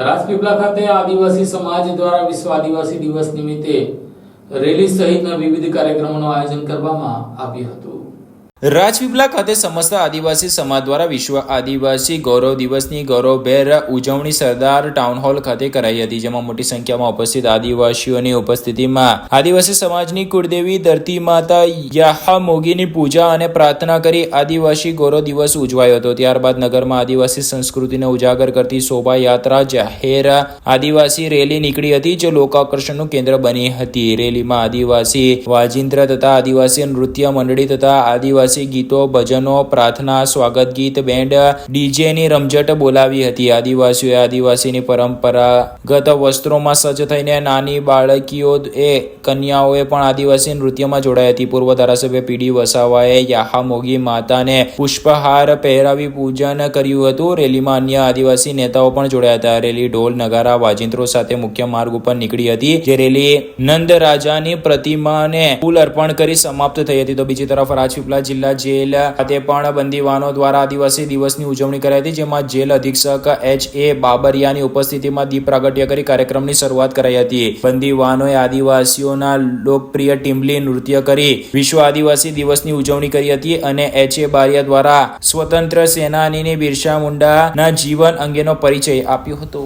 રાજપીપળા ખાતે આદિવાસી સમાજ દ્વારા વિશ્વ આદિવાસી દિવસ નિમિત્તે રેલી સહિતના વિવિધ કાર્યક્રમોનું આયોજન કરવામાં આવ્યું હતું. રાજપીપળા ખાતે સમસ્ત આદિવાસી સમાજ દ્વારા વિશ્વ આદિવાસી ગૌરવ દિવસની ગૌરવભેર ઉજવણી સરદાર ટાઉન હોલ ખાતે કરાઈ હતી, જેમાં મોટી સંખ્યામાં ઉપસ્થિત આદિવાસીઓની ઉપસ્થિતિમાં આદિવાસી સમાજની કુળદેવી ધરતી માતા યાહામોગીની પૂજા અને પ્રાર્થના કરી આદિવાસી ગૌરવ દિવસ ઉજવાયો હતો. ત્યારબાદ નગરમાં આદિવાસી સંસ્કૃતિને ઉજાગર કરતી શોભાયાત્રા જાહેર આદિવાસી રેલી નીકળી હતી, જે લોકાકર્ષણનું કેન્દ્ર બની હતી. રેલીમાં આદિવાસી વાજિંત્ર તથા આદિવાસી નૃત્ય મંડળી તથા આદિવાસી ગીતો, ભજનો, પ્રાર્થના, સ્વાગત ગીત બેન્ડ ડીજેની રમઝટ બોલાવી હતી. આદિવાસીઓએ આદિવાસીની પરંપરાગત વસ્ત્રોમાં સજ્જ થઈને નાની બાળકીઓ એ કન્યાઓએ પણ આદિવાસી નૃત્યમાં જોડાઈ હતી. પૂર્વ ધારાસભ્ય પીડી વસાવાએ યાહામોગી માતાને પુષ્પહાર પહેરાવી પૂજન કર્યું હતું. રેલીમાં અન્ય આદિવાસી નેતાઓ પણ જોડાયા હતા. રેલી ઢોલ, નગારા, વાજિંત્રો સાથે મુખ્ય માર્ગ ઉપર નીકળી હતી, જે રેલી નંદ રાજાની પ્રતિમાને ફૂલ અર્પણ કરી સમાપ્ત થઈ હતી. તો બીજી તરફ રાજપીપળા જિલ્લા જેલ ખાતે પણ બંદીવાનો દ્વારા આદિવાસી દિવસની ઉજવણી કરાઈ હતી, જેમાં જેલ અધિક્ષક એચ એ બાબરિયાની ઉપસ્થિતિમાં દીપ પ્રાગટ્ય કરી કાર્યક્રમની શરૂઆત કરાઈ હતી. બંદીવાનોએ આદિવાસીઓના લોકપ્રિય ટીમલી નૃત્ય કરી વિશ્વ આદિવાસી દિવસની ઉજવણી કરી હતી અને એચ એ બારિયા દ્વારા સ્વતંત્ર સેનાનીને બિરસા મુંડાના જીવન અંગેનો પરિચય આપ્યો હતો.